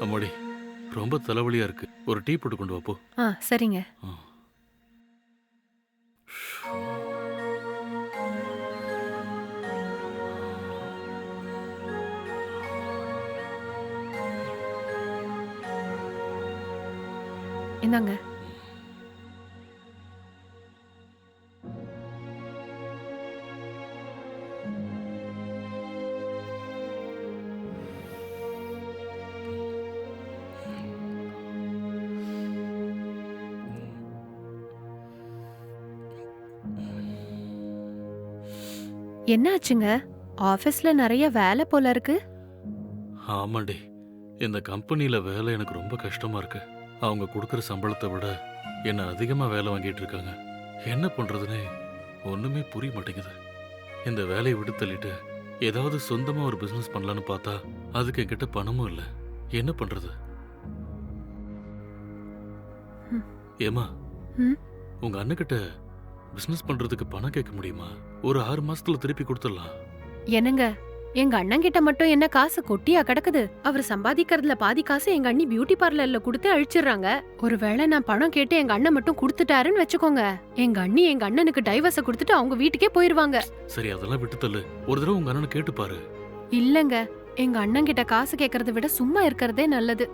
அம்மாடி ரொம்ப தலைவலியா இருக்கு. ஒரு டீ போட்டு கொண்டு வா போ. ஆ சரிங்க. ஆ. இந்தாங்க என்ன ஆச்சுங்க ஆபீஸ்ல நிறைய வேலை போல இருக்கு. ஆமாண்டி. இந்த கம்பெனியில வேலை எனக்கு ரொம்ப கஷ்டமா இருக்கு. அவங்க கொடுக்குற சம்பளத்தை விட என்ன அதிகமா வேலை வாங்கிட்டு இருக்காங்க. என்ன பண்றதுனே ஒண்ணுமே புரிய மாட்டேங்குது. இந்த வேலையை விட்டு தள்ளிட்டு ஏதாவது சொந்தமா ஒரு பிசினஸ் பண்ணலான்னு பார்த்தா அதுக்கு என்கிட்ட பணமும் இல்லை. என்ன பண்றது. ஏமா. உங்க அண்ணன்கிட்ட பிசினஸ் பண்றதுக்கு பணம் கேட்க முடியுமா? ஒரு ஆறு மாசத்துல திருப்பி கொடுத்துடலாம். என்னங்க? எங்க அண்ணன் கிட்ட மட்டும் என்ன காசு கொட்டியா கிடக்குது? அவர் சம்பாதிக்கிறதுல பாதி காசு எங்க அண்ணி பியூட்டி பார்லர்ல கொடுத்து அழிச்சிடுறாங்க. ஒருவேளை நான் பணம் கேட்டு எங்க அண்ணன் மட்டும் கொடுத்துட்டாருன்னு வச்சுக்கோங்க. எங்க அண்ணி எங்க அண்ணனுக்கு டைவர்ஸ கொடுத்துட்டு அவங்க வீட்டுக்கே போயிருவாங்க. சரி அதெல்லாம் விட்டு தள்ளு. ஒரு தடவை உங்க அண்ணனை கேட்டு பாரு. இல்லங்க. எங்க அண்ணன் கிட்ட காசு கேக்குறத விட சும்மா இருக்கிறதே நல்லது.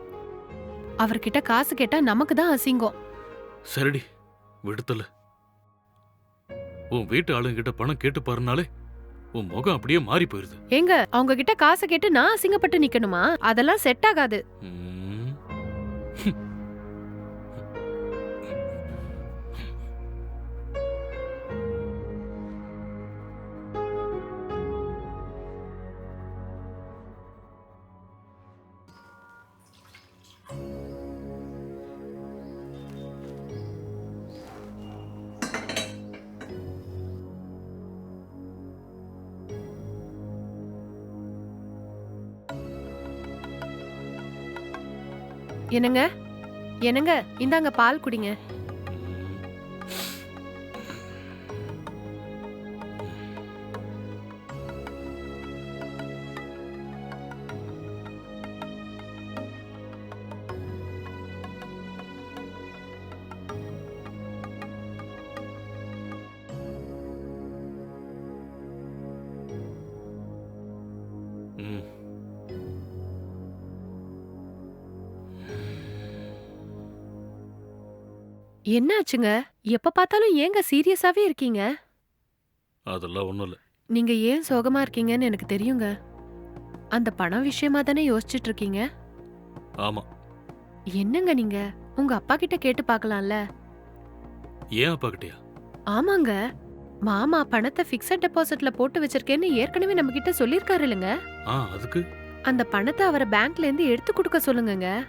அவர்கிட்ட காசு கேட்டா நமக்கு தான் அசிங்கம். சரிடி. விடுத்தல உன் வீட்டு ஆளுங்க கிட்ட பணம் கேட்டு பாருனாலே உன் முகம் அப்படியே மாறி போயிருது. ஏங்க அவங்க கிட்ட காசு கேட்டு நான் அசிங்கப்பட்டு நிக்கணுமா? அதெல்லாம் செட் ஆகாது. ம். என்னங்க? என்னங்க? இந்தாங்க பால் குடிங்க. என்னாச்சுங்க? எப்ப பார்த்தாலும் ஏங்க சீரியஸாவே இருக்கீங்க? அதெல்லாம் ஒண்ணும் இல்ல. நீங்க ஏன் சோகமா இருக்கீங்கன்னு எனக்கு தெரியுங்க. அந்த பணம் விஷயமா தானே யோசிச்சுட்டு இருக்கீங்க? ஆமா. என்னங்க நீங்க? உங்க அப்பா கிட்ட கேட்டு பார்க்கலாம்ல. ஏன் அப்பா கிட்டயா? ஆமாங்க. மாமா பணத்தை பிக்ஸட் டெபாசிட்ல போட்டு வச்சிருக்கேன்னு ஏற்கனவே நம்ம கிட்ட சொல்லிருக்காரு இல்லைங்க? ஆ அதுக்கு? அந்த பணத்தை அவரை பேங்க்ல இருந்து எடுத்து கொடுக்க சொல்லுங்கங்க.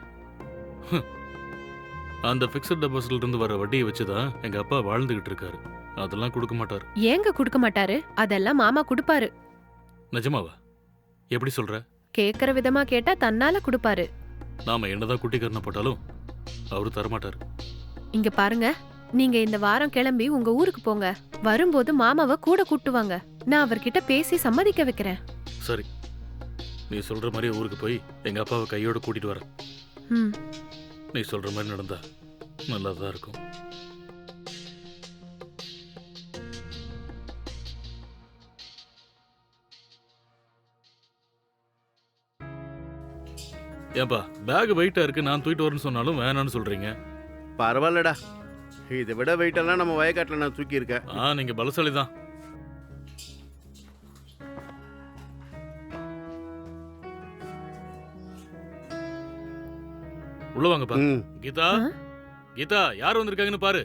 அந்த பிக்சட் டெபாசிட்ல இருந்து வர வட்டியை வச்சுதான் எங்க அப்பா வாழ்ந்துகிட்டு இருக்காரு. அதெல்லாம் கொடுக்க மாட்டாரு. ஏங்க கொடுக்க மாட்டாரு? அதெல்லாம் மாமா கொடுப்பாரு. நிஜமாவா? எப்படி சொல்ற? கேக்குற விதமா கேட்டா தன்னால கொடுப்பாரு. நாம என்னதான் குட்டிக்கரணை போட்டாலும் அவரு தரமாட்டாரு. இங்க பாருங்க நீங்க இந்த வாரம் கிளம்பி உங்க ஊருக்கு போங்க. வரும்போது மாமாவை கூட கூட்டுவாங்க. நான் அவர்கிட்ட பேசி சம்மதிக்க வைக்கிறேன். சரி. நீ சொல்ற மாதிரி ஊருக்கு போய் எங்க அப்பாவை கையோட கூட்டிட்டு வரேன். ம். நீ சொல்ற மாதிரி நடந்தா நல்லதா இருக்கும். ஏன்பா பேக் வெயிட்டா இருக்கு நான் தூக்கிட்டு வரேன்னு சொன்னாலும் வேணாம்னு சொல்றீங்க. பரவாயில்லடா. இதை விட வெயிட்டெல்லாம் நம்ம வயக்காட்டில் நான் தூக்கியிருக்கேன். ஆ நீங்க பலசாலி தான் உள்ள வாங்கப்பா. கீதா? கீதா யார் வந்திருக்காங்கன்னு பாரு.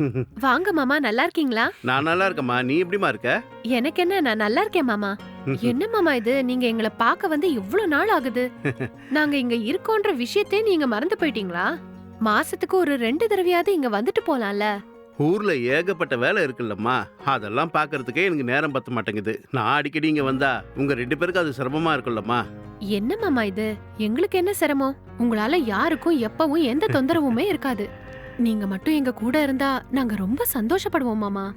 வாங்க மாமா நல்லா இருக்கீங்களா? நான் நல்லா இருக்கேம்மா. நீ எப்படிம்மா இருக்க? எனக்கு என்ன நான் நல்லா இருக்கேன் மாமா. என்ன மாமா இது? நீங்க எங்களை பார்க்க வந்து இவ்ளோ நாள் ஆகுது. நாங்க இங்க இருக்கோன்ற விஷயத்தையே நீங்க மறந்து போயிட்டீங்களா? மாசத்துக்கு ஒரு ரெண்டு தடவையாவது இங்க வந்துட்டு போலாம்ல. ஊர்ல ஏகப்பட்ட வேலை இருக்குல்லம்மா. அதெல்லாம் பார்க்கறதுக்கே எனக்கு நேரம் பத்த மாட்டேங்குது. நான் அடிக்கடி இங்க வந்தா உங்க ரெண்டு பேருக்கு அது சிரமமா இருக்குல்லம்மா. என்ன மாமா இது? எங்களுக்கு என்ன சிரமம்? உங்களால யாருக்கும் எப்பவும் எந்த தொந்தரவுமே இருக்காது. நீங்க மட்டும் எங்க கூட இருந்தா நாங்க ரொம்ப சந்தோஷப்படுவோம் மாமா.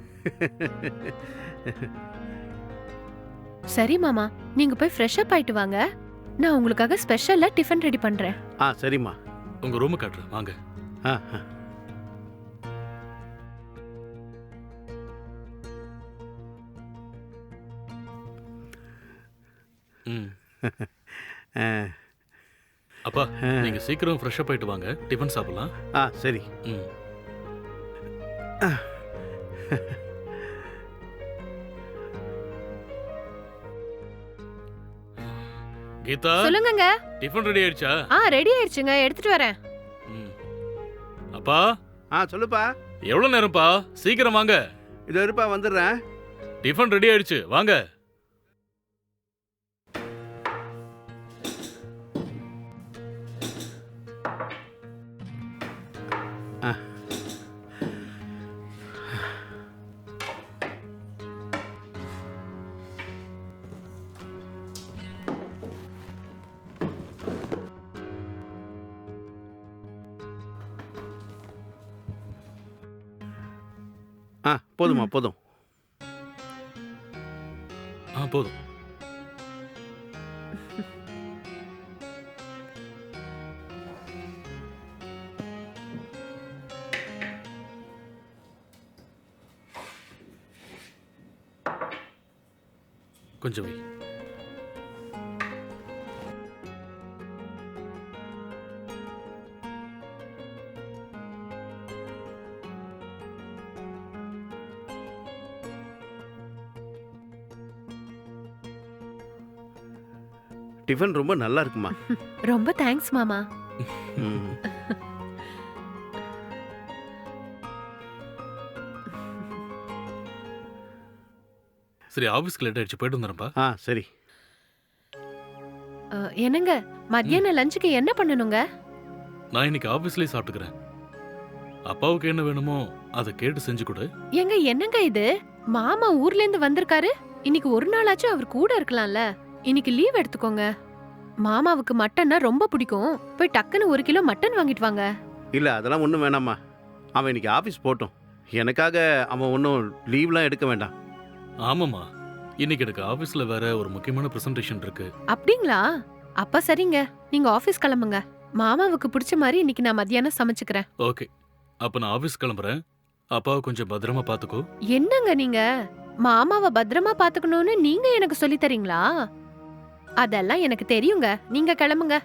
சரி மாமா நீங்க போய் ஃப்ரெஷ் அப் ஆயிட்டு வாங்க. நான் உங்களுக்காக ஸ்பெஷலா டிஃபன் ரெடி பண்றேன். ஆ சரிம்மா. உங்க ரூமை காட்டுறேன். வாங்க. ஆ ஆ. அப்பா. நீங்க சீக்கிரம் ஃப்ரெஷ் அப் ஆயிட்டு வாங்க. டிஃபன் சாப்பிடலாம். ஆ சரி. ம். கீதா சொல்லுங்கங்க. டிஃபன் ரெடி ஆயிடுச்சா? ஆ ரெடி ஆயிடுச்சுங்க. எடுத்துட்டு வரேன். ம். அப்பா. ஆ சொல்லுப்பா. எவ்வளவு நேரம்ப்பா? சீக்கிரம் வாங்க. இதோ இருப்பா வந்துடுறேன். டிஃபன் ரெடி ஆயிடுச்சு. வாங்க. போதுமா போதும். ஆ போதும். கொஞ்சம் வை. டிஃபன் ரொம்ப நல்லா இருக்குமா? ரொம்ப தேங்க்ஸ் மாமா. சரி ஆஃபீஸ்க்கு லேட் ஆயிடுச்சு. போயிட்டு வந்துடுறேன்ப்பா. ஆ சரி. என்னங்க? மத்தியான லஞ்சுக்கு என்ன பண்ணணுங்க? நான் இன்னைக்கு ஆஃபீஸ்லயே சாப்பிட்டுக்கிறேன். அப்பாவுக்கு என்ன வேணுமோ அதை கேட்டு செஞ்சு கொடு. ஏங்க என்னங்க இது? மாமா ஊர்ல இருந்து வந்திருக்காரு. இன்னைக்கு ஒரு நாளாச்சும் அவர் கூட இருக்கலாம்ல. இன்னைக்கு லீவ் எடுத்துக்கோங்க. மாமாவுக்கு மட்டன்னா ரொம்ப பிடிக்கும். போய் டக்குன்னு ஒரு கிலோ மட்டன் வாங்கிட்டு வாங்க. இல்லை அதெல்லாம் ஒன்றும் வேணாம்மா. அவன் இன்னைக்கு ஆஃபீஸ் போட்டும் எனக்காக அவன் ஒன்றும் லீவ்லாம் எடுக்க வேண்டாம். ஆமாம்மா. இன்னைக்கு எனக்கு ஆஃபீஸ்ல வேற ஒரு முக்கியமான ப்ரெசன்டேஷன் இருக்கு. அப்படிங்களா? அப்ப சரிங்க. நீங்க ஆபீஸ் கிளம்புங்க. மாமாவுக்கு பிடிச்ச மாதிரி இன்னைக்கு நான் மத்தியானம் சமைச்சுக்கிறேன். ஓகே. அப்ப நான் ஆஃபீஸ் கிளம்புறேன். அப்பாவை கொஞ்சம் பத்திரமா பாத்துக்கோ என்னங்க நீங்க? மாமாவை பத்திரமா பாத்துக்கணும்னு நீங்க எனக்கு சொல்லி தரீங்களா? அதெல்லாம் எனக்கு தெரியுங்க. நீங்க கிளம்புங்க.